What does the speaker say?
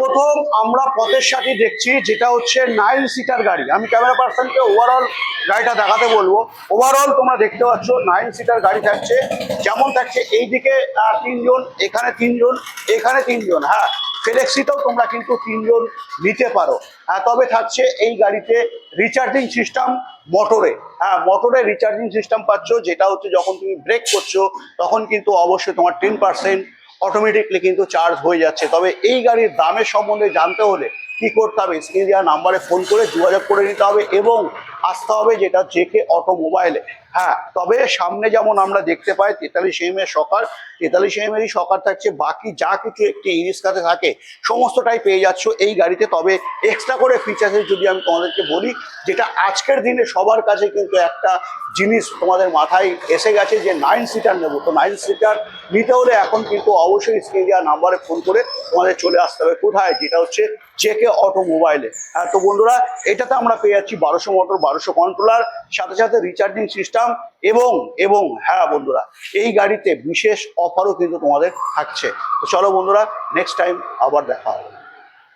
প্রথম আমরা পথের সাথে দেখছি যেটা হচ্ছে নাইন সিটার গাড়ি। আমি ক্যামেরা পার্সনকে ওভারঅল গাড়িটা দেখাতে বলব। ওভারঅল তোমরা দেখতে পাচ্ছ নাইন সিটার গাড়ি থাকছে। যেমন থাকছে এইদিকে তিনজন, এখানে তিনজন এখানে তিনজন। হ্যাঁ ফ্লেক্সিতেও তোমরা কিন্তু তিনজন নিতে পারো। হ্যাঁ তবে থাকছে এই গাড়িতে রিচার্জিং সিস্টেম মোটরে হ্যাঁ মোটরে রিচার্জিং সিস্টেম পাচ্ছ, যেটা হচ্ছে যখন তুমি ব্রেক করছ, তখন কিন্তু অবশ্যই তোমার টেন পার্সেন্ট অটোমেটিকলি কিন্তু চার্জ হয়ে যাচ্ছে। তবে এই গাড়ির দামের সম্বন্ধে জানতে হলে কি করতে হবে? স্ক্রিন নাম্বারে ফোন করে যোগাযোগ করে নিতে হবে এবং আসতে হবে যেটা জেকে অটোমোবাইলে হ্যাঁ তবে সামনে যেমন আমরা দেখতে পাই, তেতাল্লিশ এম এর সকার তেতাল্লিশ এম এরই সকার থাকছে। বাকি যা কিছু একটি ইরিস্কাতে থাকে, সমস্তটাই পেয়ে যাচ্ছ এই গাড়িতে। তবে এক্সট্রা করে ফিচার্সের যদি আমি তোমাদেরকে বলি, যেটা আজকের দিনে সবার কাছে কিন্তু একটা জিনিস তোমাদের মাথায় এসে গেছে যে নাইন সিটার নেব। তো নাইন সিটার নিতে হলে এখন কিন্তু অবশ্যই স্ক্রিন দেওয়া নাম্বারে ফোন করে তোমাদের চলে আসতে হবে। কোথায়? যেটা হচ্ছে জেকে অটোমোবাইলে হ্যাঁ তো বন্ধুরা, এটাতে আমরা পেয়ে যাচ্ছি বারোশো মোটর বারোশো কন্ট্রোলার সাথে সাথে রিচার্জিং সিস্টেম এবং এবং হ্যাঁ বন্ধুরা, এই গাড়িতে বিশেষ অফারও কিন্তু তোমাদের থাকছে। তো চলো বন্ধুরা নেক্সট টাইম আবার দেখা হবে।